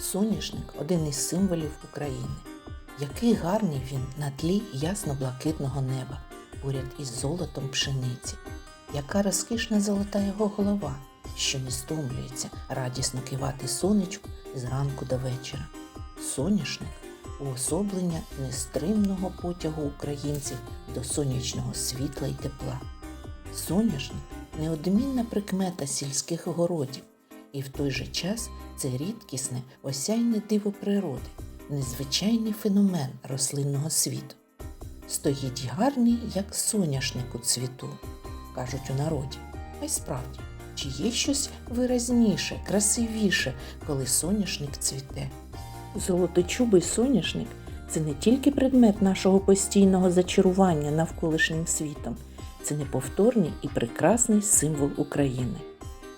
Соняшник один із символів України. Який гарний він на тлі ясно-блакитного неба, поряд із золотом пшениці. Яка розкішна золота його голова, що не стомлюється радісно кивати сонечку зранку до вечора. Соняшник уособлення нестримного потягу українців до сонячного світла й тепла. Соняшник неодмінна прикмета сільських городів, і в той же час це рідкісне осяйне диво природи, незвичайний феномен рослинного світу. Стоїть гарний, як соняшник у цвіту, кажуть у народі. А й справді, чи є щось виразніше, красивіше, коли соняшник цвіте? Золоточубий соняшник це не тільки предмет нашого постійного зачарування навколишнім світом, це неповторний і прекрасний символ України.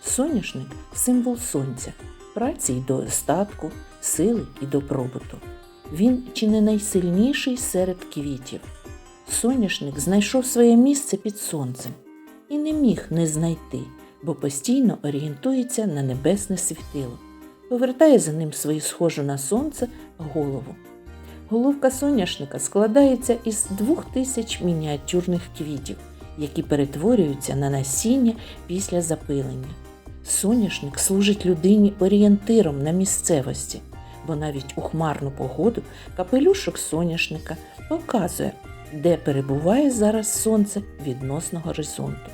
Соняшник символ сонця, праці й достатку, сили і добробуту. Він чи не найсильніший серед квітів. Соняшник знайшов своє місце під сонцем і не міг не знайти, бо постійно орієнтується на небесне світило, повертає за ним свою схожу на сонце голову. Головка соняшника складається із двох тисяч мініатюрних квітів, які перетворюються на насіння після запилення. Соняшник служить людині орієнтиром на місцевості, бо навіть у хмарну погоду капелюшок соняшника показує, де перебуває зараз сонце відносно горизонту.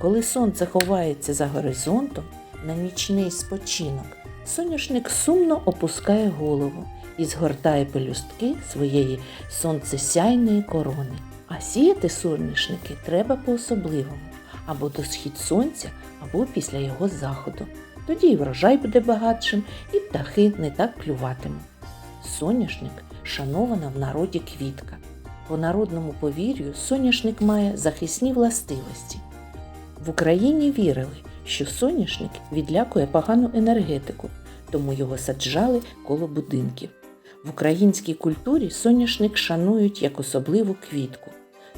Коли сонце ховається за горизонтом на нічний спочинок, соняшник сумно опускає голову і згортає пелюстки своєї сонцесяйної корони. А сіяти соняшники треба по-особливому або до схід сонця, або після його заходу. Тоді і врожай буде багатшим, і птахи не так клюватимуть. Соняшник шанована в народі квітка. По народному повір'ю соняшник має захисні властивості. В Україні вірили, що соняшник відлякує погану енергетику, тому його саджали коло будинків. В українській культурі соняшник шанують як особливу квітку.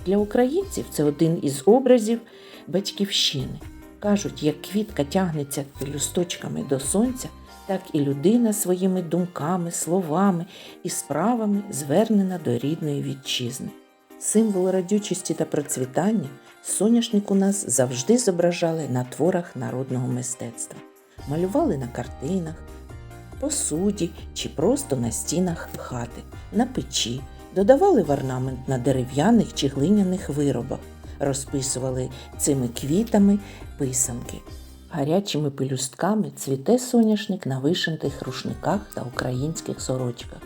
Для українців це один із образів батьківщини. Кажуть, як квітка тягнеться пелюсточками до сонця, так і людина своїми думками, словами і справами звернена до рідної вітчизни. Символ радючості та процвітання соняшник у нас завжди зображали на творах народного мистецтва, малювали на картинах, посуді чи просто на стінах хати, на печі, додавали в орнамент на дерев'яних чи глиняних виробах, розписували цими квітами писанки. Гарячими пелюстками цвіте соняшник на вишитих рушниках та українських сорочках.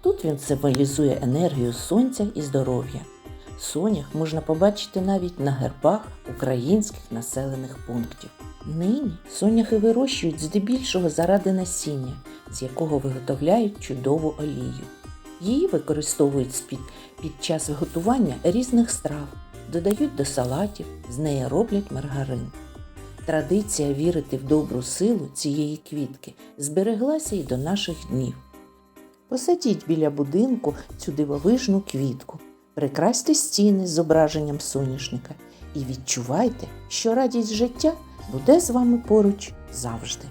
Тут він символізує енергію сонця і здоров'я. Сонях можна побачити навіть на гербах українських населених пунктів. Нині соняхи вирощують здебільшого заради насіння, з якого виготовляють чудову олію. Її використовують з-під- під час виготування різних страв, додають до салатів, з неї роблять маргарин. Традиція вірити в добру силу цієї квітки збереглася й до наших днів. Посадіть біля будинку цю дивовижну квітку, прикрасьте стіни з зображенням соняшника і відчувайте, що радість життя буде з вами поруч завжди.